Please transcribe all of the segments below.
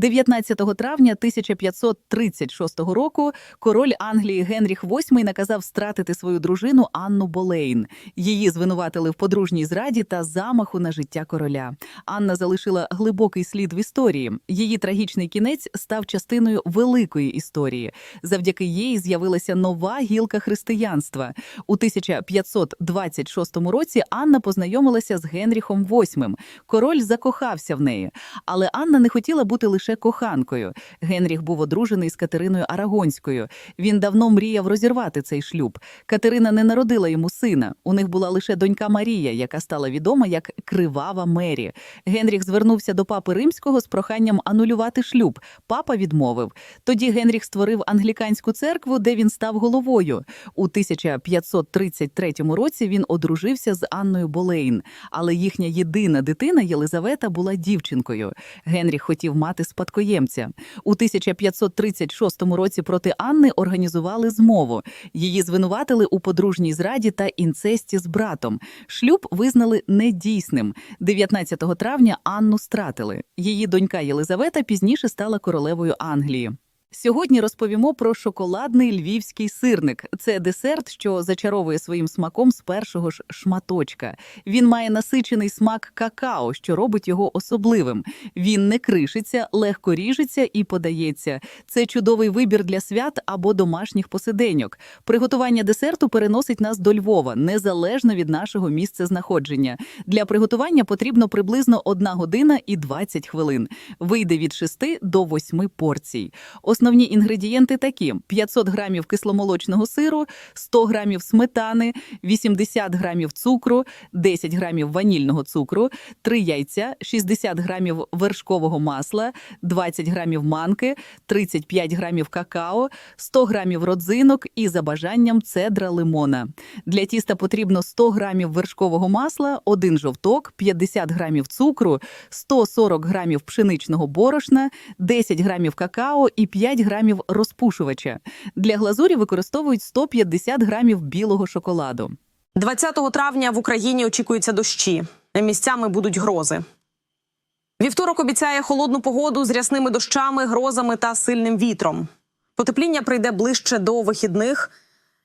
19 травня 1536 року король Англії Генріх VIII наказав стратити свою дружину Анну Болейн. Її звинуватили в подружній зраді та замаху на життя короля. Анна залишила глибокий слід в історії. Її трагічний кінець став частиною великої історії. Завдяки їй з'явилася нова гілка християнства. У 1526 році Анна познайомилася з Генріхом VIII. Король закохався в неї, але Анна не хотіла бути лише коханкою. Генріх був одружений з Катериною Арагонською. Він давно мріяв розірвати цей шлюб. Катерина не народила йому сина. У них була лише донька Марія, яка стала відома як Кривава Мері. Генріх звернувся до папи римського з проханням анулювати шлюб. Папа відмовив. Тоді Генріх створив англіканську церкву, де він став головою. У 1533 році він одружився з Анною Болейн, але їхня єдина дитина Єлизавета була дівчинкою. Генріх хотів мати спадкоємця. У 1536 році проти Анни організували змову. Її звинуватили у подружній зраді та інцесті з братом. Шлюб визнали недійсним. 19 травня Анну стратили. Її донька Єлизавета пізніше стала королевою Англії. Сьогодні розповімо про шоколадний львівський сирник. Це десерт, що зачаровує своїм смаком з першого ж шматочка. Він має насичений смак какао, що робить його особливим. Він не кришиться, легко ріжеться і подається. Це чудовий вибір для свят або домашніх посиденьок. Приготування десерту переносить нас до Львова, незалежно від нашого місця знаходження. Для приготування потрібно приблизно 1 година і 20 хвилин. Вийде від 6 до 8 порцій. Основні інгредієнти такі: 500 грамів кисломолочного сиру, 100 грамів сметани, 80 грамів цукру, 10 грамів ванільного цукру, 3 яйця, 60 грамів вершкового масла, 20 грамів манки, 35 грамів какао, 100 грамів родзинок і за бажанням цедра лимона. Для тіста потрібно 100 грамів вершкового масла, 1 жовток, 50 грамів цукру, 140 грамів пшеничного борошна, 10 грамів какао і 5 грамів розпушувача. Для глазурі використовують 150 грамів білого шоколаду. 20 травня в Україні очікуються дощі. Місцями будуть грози. Вівторок обіцяє холодну погоду з рясними дощами, грозами та сильним вітром. Потепління прийде ближче до вихідних.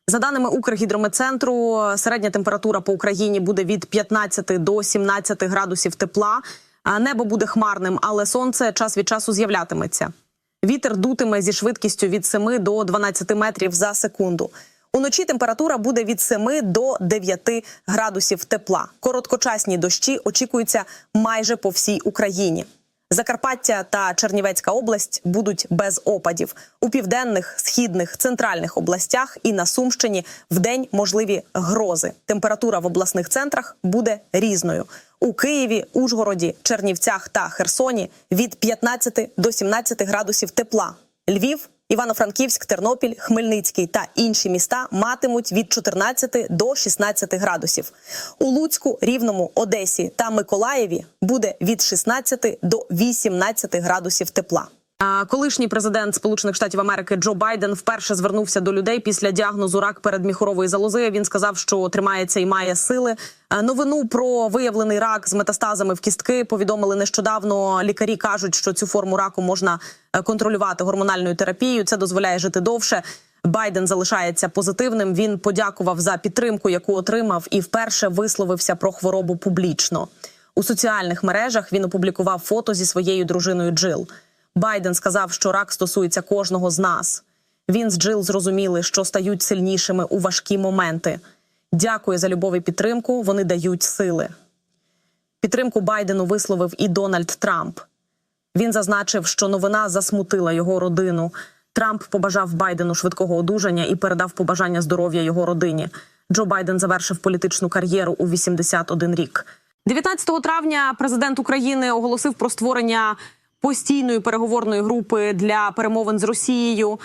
За даними Укргідрометцентру, середня температура по Україні буде від 15 до 17 градусів тепла. Небо буде хмарним, але сонце час від часу з'являтиметься. Вітер дутиме зі швидкістю від 7 до 12 метрів за секунду. Уночі температура буде від 7 до 9 градусів тепла. Короткочасні дощі очікуються майже по всій Україні. Закарпаття та Чернівецька область будуть без опадів. У південних, східних, центральних областях і на Сумщині вдень можливі грози. Температура в обласних центрах буде різною. У Києві, Ужгороді, Чернівцях та Херсоні від 15 до 17 градусів тепла. Львів, Івано-Франківськ, Тернопіль, Хмельницький та інші міста матимуть від 14 до 16 градусів. У Луцьку, Рівному, Одесі та Миколаєві буде від 16 до 18 градусів тепла. Колишній президент Сполучених Штатів Америки Джо Байден вперше звернувся до людей після діагнозу рак передміхорової залози. Він сказав, що тримається і має сили. Новину про виявлений рак з метастазами в кістки повідомили нещодавно. Лікарі кажуть, що цю форму раку можна е, контролювати гормональною терапією. Це дозволяє жити довше. Байден залишається позитивним. Він подякував за підтримку, яку отримав, і вперше висловився про хворобу публічно. У соціальних мережах він опублікував фото зі своєю дружиною Джил. Байден сказав, що рак стосується кожного з нас. Він з Джил зрозуміли, що стають сильнішими у важкі моменти. Дякую за любов і підтримку. Вони дають сили. Підтримку Байдену висловив і Дональд Трамп. Він зазначив, що новина засмутила його родину. Трамп побажав Байдену швидкого одужання і передав побажання здоров'я його родині. Джо Байден завершив політичну кар'єру у 81 рік. 19 травня президент України оголосив про створення постійної переговорної групи для перемовин з Росією.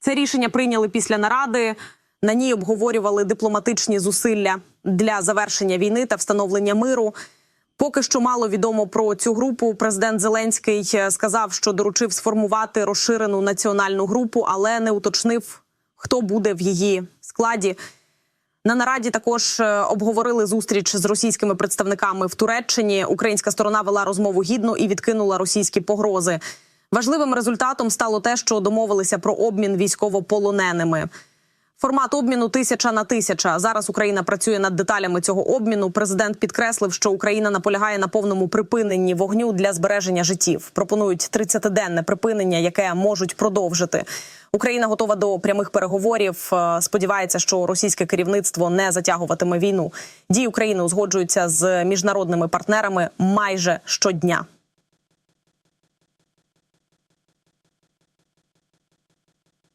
Це рішення прийняли після наради. На ній обговорювали дипломатичні зусилля для завершення війни та встановлення миру. Поки що мало відомо про цю групу. Президент Зеленський е, сказав, що доручив сформувати розширену національну групу, але не уточнив, хто буде в її складі. На нараді також е, обговорили зустріч з російськими представниками в Туреччині. Українська сторона вела розмову гідно і відкинула російські погрози. Важливим результатом стало те, що домовилися про обмін військовополоненими. Формат обміну тисяча на тисяча. Зараз Україна працює над деталями цього обміну. Президент підкреслив, що Україна наполягає на повному припиненні вогню для збереження життів. Пропонують 30-денне припинення, яке можуть продовжити. Україна готова до прямих переговорів. Е, Сподівається, що російське керівництво не затягуватиме війну. Дії України узгоджуються з міжнародними партнерами майже щодня.